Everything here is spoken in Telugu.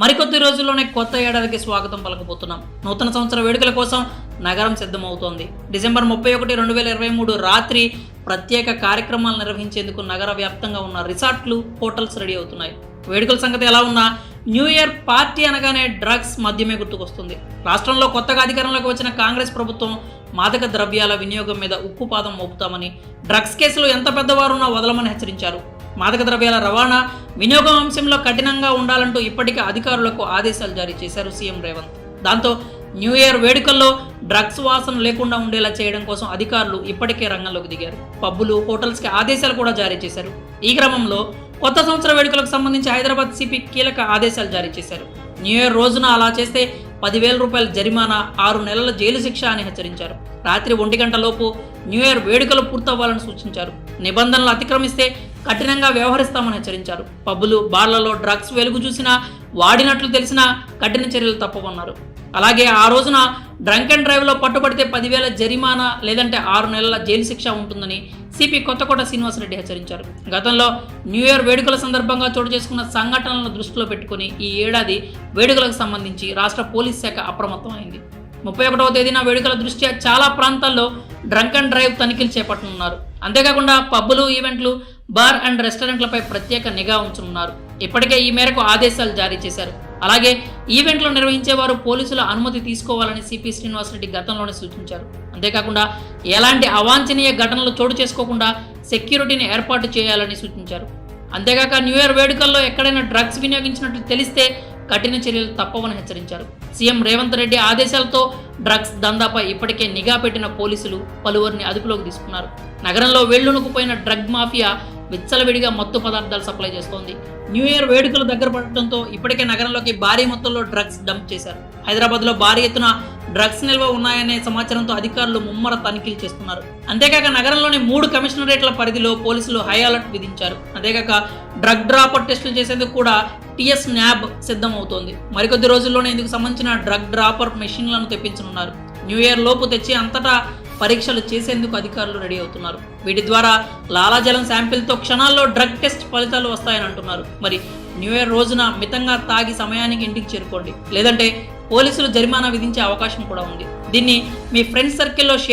మరికొద్ది రోజుల్లోనే కొత్త ఏడాదికి స్వాగతం పలకబోతున్నాం. నూతన సంవత్సర వేడుకల కోసం నగరం సిద్ధమవుతోంది. డిసెంబర్ ముప్పై ఒకటి రెండు వేల ఇరవై మూడు రాత్రి ప్రత్యేక కార్యక్రమాలు నిర్వహించేందుకు నగర వ్యాప్తంగా ఉన్న రిసార్ట్లు హోటల్స్ రెడీ అవుతున్నాయి. వేడుకల సంగతి ఎలా ఉన్నా న్యూ ఇయర్ పార్టీ అనగానే డ్రగ్స్ మద్యమే గుర్తుకొస్తుంది. రాష్ట్రంలో కొత్తగా అధికారంలోకి వచ్చిన కాంగ్రెస్ ప్రభుత్వం మాదక ద్రవ్యాల వినియోగం మీద ఉక్కుపాదం మోపుతామని డ్రగ్స్ కేసులు ఎంత పెద్దవారున్నా వదలమని హెచ్చరించారు. మాదక ద్రవ్యాల రవాణా వినియోగం అంశంలో కఠినంగా ఉండాలంటూ ఇప్పటికే అధికారులకు ఆదేశాలు జారీ చేశారు సీఎం రేవంత్. దాంతో న్యూ ఇయర్ వేడుకల్లో డ్రగ్స్ వాసన లేకుండా ఉండేలా చేయడం కోసం అధికారులు ఇప్పటికే రంగంలోకి దిగారు. పబ్బులు హోటల్స్కి ఆదేశాలు కూడా జారీ చేశారు. ఈ క్రమంలో కొత్త సంవత్సర వేడుకలకు సంబంధించి హైదరాబాద్ సిపి కీలక ఆదేశాలు జారీ చేశారు. న్యూ ఇయర్ రోజున అలా చేస్తే పదివేల రూపాయల జరిమానా ఆరు నెలల జైలు శిక్ష అని హెచ్చరించారు. రాత్రి ఒంటి గంటలోపు న్యూ ఇయర్ వేడుకలు పూర్తవ్వాలని సూచించారు. నిబంధనలు అతిక్రమిస్తే కఠినంగా వ్యవహరిస్తామని హెచ్చరించారు. పబ్బులు బార్లలో డ్రగ్స్ వెలుగు చూసినా వాడినట్లు తెలిసినా కఠిన చర్యలు తప్పవన్నారు. అలాగే ఆ రోజున డ్రంక్ అండ్ డ్రైవ్లో పట్టుబడితే పదివేల జరిమానా లేదంటే ఆరు నెలల జైలు శిక్ష ఉంటుందని సిపి కొత్తకోట శ్రీనివాసరెడ్డి హెచ్చరించారు. గతంలో న్యూ ఇయర్ వేడుకల సందర్భంగా చోటు చేసుకున్న సంఘటనలను దృష్టిలో పెట్టుకుని ఈ ఏడాది వేడుకలకు సంబంధించి రాష్ట్ర పోలీస్ శాఖ అప్రమత్తమైంది. ముప్పై ఒకటవ తేదీన వేడుకల దృష్ట్యా చాలా ప్రాంతాల్లో డ్రంక్ అండ్ డ్రైవ్ తనిఖీలు చేపట్టనున్నారు. అంతేకాకుండా పబ్బులు ఈవెంట్లు బార్ అండ్ రెస్టారెంట్లపై ప్రత్యేక నిఘా ఉంచనున్నారు. ఇప్పటికే ఈ మేరకు ఆదేశాలు జారీ చేశారు. అలాగే ఈవెంట్లు నిర్వహించేవారు పోలీసుల అనుమతి తీసుకోవాలని సిపి శ్రీనివాసరెడ్డి గతంలోనే సూచించారు. అంతేకాకుండా ఎలాంటి అవాంఛనీయ ఘటనలు చోటు చేసుకోకుండా సెక్యూరిటీని ఏర్పాటు చేయాలని సూచించారు. అంతేకాక న్యూ ఇయర్ వేడుకల్లో ఎక్కడైనా డ్రగ్స్ వినియోగించినట్లు తెలిస్తే కఠిన చర్యలు తప్పవని హెచ్చరించారు. సీఎం రేవంత్ రెడ్డి ఆదేశాలతో డ్రగ్స్ దందాపై ఇప్పటికే నిఘా పెట్టిన పోలీసులు పలువురిని అదుపులోకి తీసుకున్నారు. నగరంలో వేళ్ళునుకుపోయిన డ్రగ్ మాఫియా విచ్చలవిడిగా మత్తు పదార్థాలు సప్లై చేస్తోంది. న్యూ ఇయర్ వేడుకలు దగ్గర పడటంతో ఇప్పటికే నగరంలోకి భారీ మొత్తంలో డ్రగ్స్ డంప్ చేశారు. హైదరాబాద్లో భారీ ఎత్తున డ్రగ్స్ నిల్వ ఉన్నాయనే సమాచారంతో అధికారులు ముమ్మర తనిఖీలు చేస్తున్నారు. అంతేకాక నగరంలోని మూడు కమిషనరేట్ల పరిధిలో పోలీసులు హై అలర్ట్ విధించారు. అంతేకాక డ్రగ్ డ్రాప్ టెస్టులు చేసేందుకు కూడా టిఎస్ న్యాబ్ సిద్ధమవుతోంది. మరికొద్ది రోజుల్లోనే ఇందుకు సంబంధించిన డ్రగ్ డ్రాపర్ మెషిన్లను తెప్పించనున్నారు. న్యూ ఇయర్ లోపు తెచ్చి అంతటా పరీక్షలు చేసేందుకు అధికారులు రెడీ అవుతున్నారు. వీటి ద్వారా లాలాజలం శాంపిల్తో క్షణాల్లో డ్రగ్ టెస్ట్ ఫలితాలు వస్తాయని అంటున్నారు. మరి న్యూ ఇయర్ రోజున మితంగా తాగి సమయానికి ఇంటికి చేరుకోండి. లేదంటే పోలీసులు జరిమానా విధించే అవకాశం కూడా ఉంది. దీన్ని మీ ఫ్రెండ్స్ సర్కిల్లో షేర్